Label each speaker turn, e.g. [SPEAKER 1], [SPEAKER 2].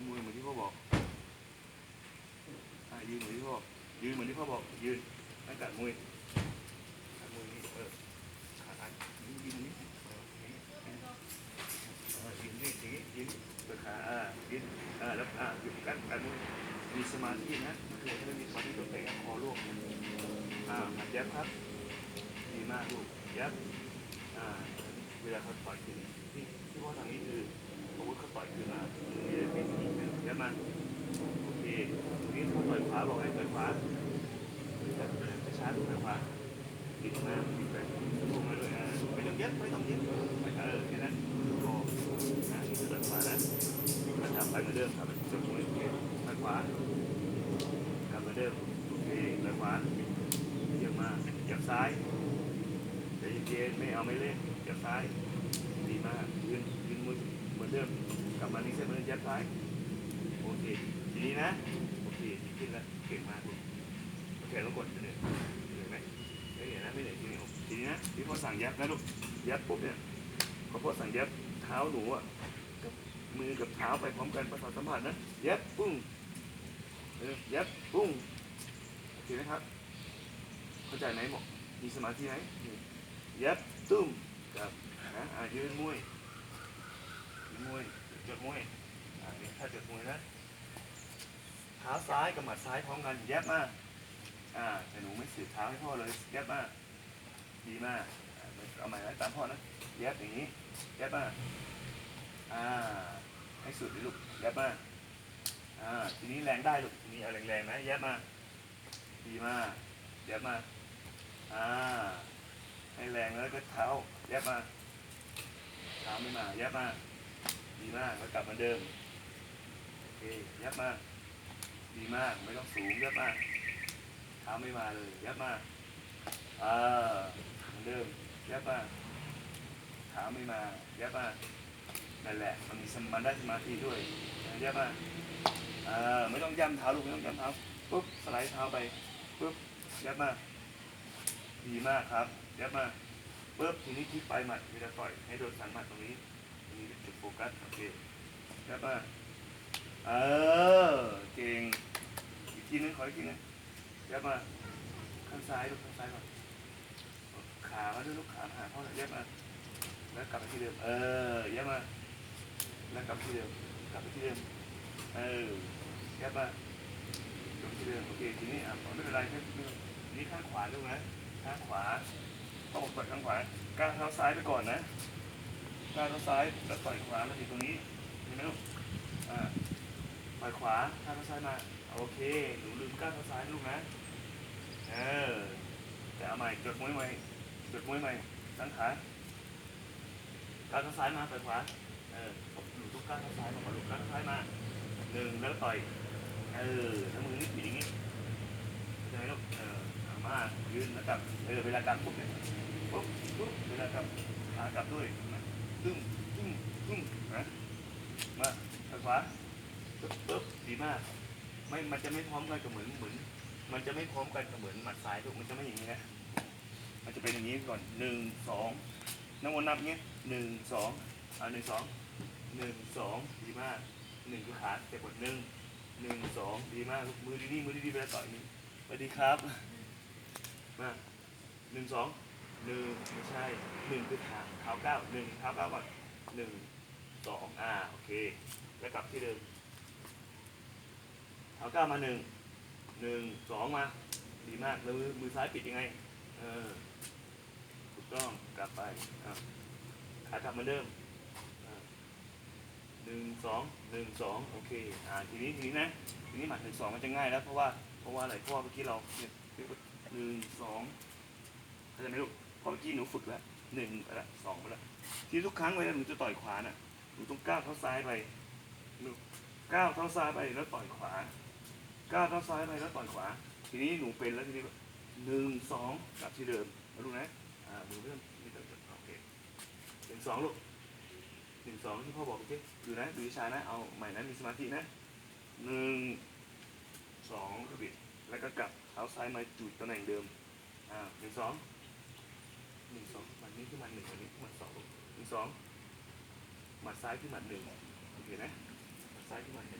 [SPEAKER 1] นมวยเหมือนที่พ่อบอกอ่ายืนเหมือนที่พ่อยืนเหมือนที่พ่อบอก ยืนตั้งกัดมวยกัดมวยนี่เออขาขายืนยืนนี่เอออย่างนี้เออยืนนี่อย่างนี้ยืนเปิดขาอ่ายืนอ่าแล้วอ่าหยุดกัดกัดมวยมีสมาธินะไม่เคยไม่มีสมาธิตัวเตะคอลวกอ่าหัดยับครับ ดีมากลูกยับอ่าเวลาเขาต่อยขึ้นที่ที่พ่อทำนี่ โอเคตรงนี้เขาต่อยขวาบอกให้ต่อยขวายับช้าๆดูต่อยขวาปิดมาปิดไปลงมาเลยอ่าไม่ต้องยับไม่ต้องยับเออแค่นั้นพออ่านี่คือต่อยขวานะมันทำไปเหมือนเดิมทำไปจนตรงนี้โอเคต่อยขวากลับเหมือนเดิมโอเคต่อยขวาเยี่ยมมากยับซ้ายใจเย็นไม่เอาไม่เล่นจับซ้ายดีมากยืนยืนมือเหมือนเดิมกลับมาที่เส้นมือยัดซ้าย เคทีนี้นะโอเคดีขึ้นแล้วเก่งมากโอเคต้องกดเหนื่อยเหนื่อยไหมไม่เหนื่อยนะไม่เหนื่อยทีนี้ทีนี้นะที่พ่อสั่งยับนะลูกยับปุ๊บเนี่ยพอพ่อสั่งยับเท้าหนูอะกับมือกับเท้าไปพร้อมกันประสาทสัมผัสนะยับปุ้งเออยับปุ้งโอเคไหมครับเข้าใจไหมบอมีสมาธิไหมยับตุ้มกับนะอ่ายืนมวยยืนมวยจดมวยอ่านี่ถ้าจดมวยนะ เท้าซ้ายกับหมัดซ้ายพร้อมกันยับมากอ่าแต่หนูไม่สืบเท้าให้พ่อเลยยับมากดีมากเอาใหม่นะตามพ่อนะยับอย่างนี้ยับมากอ่าให้สุดเลยลูกยับมากอ่าทีนี้แรงได้ลูกทีนี้เอาแรงๆนะยับมากดีมากยับมากอ่าให้แรงแล้วก็เท้ายับมากเท้าไม่มายับมากดีมากแล้วกลับมาเดิมโอเคยับมาก ดีมากไม่ต้องสูงเยับมากเท้าไม่มาเลยเยับมากอ่าเหมือนเดิมเยับมากเท้าไม่มาเยับมากนั่นแหละมันมีสมมันได้สมาธิด้วยเยับมากอ่าไม่ต้องย่ำเท้าลูกไม่ต้องย่ำเท้าปุ๊บสไลด์เท้าไปปุ๊บเยับมากดีมากครับเยับมากปุ๊บทีนี้ที่ปลายหมัดเวลาต่อยให้โดนสันหมัดตรงนี้ตรงนี้จุดโฟกัสโอเคยับมากเออเก่ง ทีนึงขออีกทีนึงเยับมาข้างซ้ายลูกข้างซ้ายก่อนขามาด้วยลูกขามาหาพ่อหน่อยยับมาแล้วกลับไปที่เดิม เออเยับมาแล้วกลับไปที่เดิมกลับไปที่เดิมเออเยับมากลับไปที่เดิมโอเคทีนี้อะไม่เป็นไรแค่นี่ข้างขวาลูกนะข้างขวาต้องเปิดข้างขวาก้าวเท้าซ้ายไปก่อนนะก้าวเท้าซ้ายแล้วต่อยขวามาถึงตรงนี้เห็นไหมลูกอ่า ต่อยขวาก้าวเท้าซ้ายมาโอเคหนูลืมก้าวเท้าซ้ายลูกนะเออแต่เอาใหม่จดมวยใหม่จดมวยใหม่ตั้งขาก้าวเท้าซ้ายมาต่อยขวาเออหนูต้องก้าวเท้าซ้ายมาลูกก้าวเท้าซ้ายมาหนึ่งแล้วต่อยเออถ้ามือนี่ปิดอย่างนี้ใช่ไหมลูกเออมายืนแล้วกลับเออเวลากลับปุ๊บเนี่ยปุ๊บปุ๊บเวลากลับขากลับด้วยตึ้งตึ้งตึ้งนะมาทางขวา ปุ๊บดีมาก ไม่ มันจะไม่พร้อมกันกับเหมือนเหมือน มันจะไม่พร้อมกันกับเหมือนหมัดซ้ายลูกมันจะไม่อย่างนี้นะมันจะเป็นอย่างนี้ก่อนหนึ่งสองนับวนนับเงี้ยหนึ่งสองอ่าหนึ่งสองหนึ่งสองดีมากหนึ่งคือขาเจ็บกดหนึ่งหนึ่งสองดีมากลูกมือดีๆมือดีๆเวลาต่อยนี้สวัสดีครับมาหนึ่งสองหนึ่งไม่ใช่หนึ่งคือเท้าเท้าเก้าหนึ่งเท้าเก้าก่อนหนึ่งสองอ่าโอเค แล้วกลับที่เดิม เท้าเก้ามาหนึ่งหนึ่งสองมาดีมากแล้วมือซ้ายปิดยังไงเออถูกต้องกลับไปอะขากลับเหมือนเดิมหนึ่งสองหนึ่งสองโอเคอ่าทีนี้ทีนี้นะทีนี้หมัดหนึ่งสองมันจะง่ายแล้วเพราะว่าเพราะว่าอะไรเพราะว่าเมื่อกี้เราเนี่ยหนึ่งสองเข้าใจไหมลูกเพราะเมื่อกี้หนูฝึกแล้วหนึ่งไปละสองไปละทีทุกครั้งเวลาหนูจะต่อยขวาน่ะหนูต้องก้าวเท้าซ้ายไปลูกก้าวเท้าซ้ายไปแล้วต่อยขวา ก้าวเท้าซ้ายไปแล้วต่อยขวา ทีนี้หนูเป็นแล้วทีนี้หนึ่งสองกลับที่เดิมแล้วลูกนะอ่ามือเริ่มนี่เดิมโอเคหนึ่งสองลูกหนึ่งสองที่พ่อบอกโอเคดูนะดูวิชานะเอาใหม่นะมีสมาธินะหนึ่งสองกระบิดแล้วก็กลับเท้าซ้ายมาจุดตำแหน่งเดิมอ่าหนึ่งสองหนึ่งสองมันนี้ขึ้นมาหนึ่งวันนี้ขึ้นมาสองหนึ่งสองหมัดซ้ายขึ้นมาหนึ่งโอเคนะหมัดซ้ายขึ้นมาหนึ่ง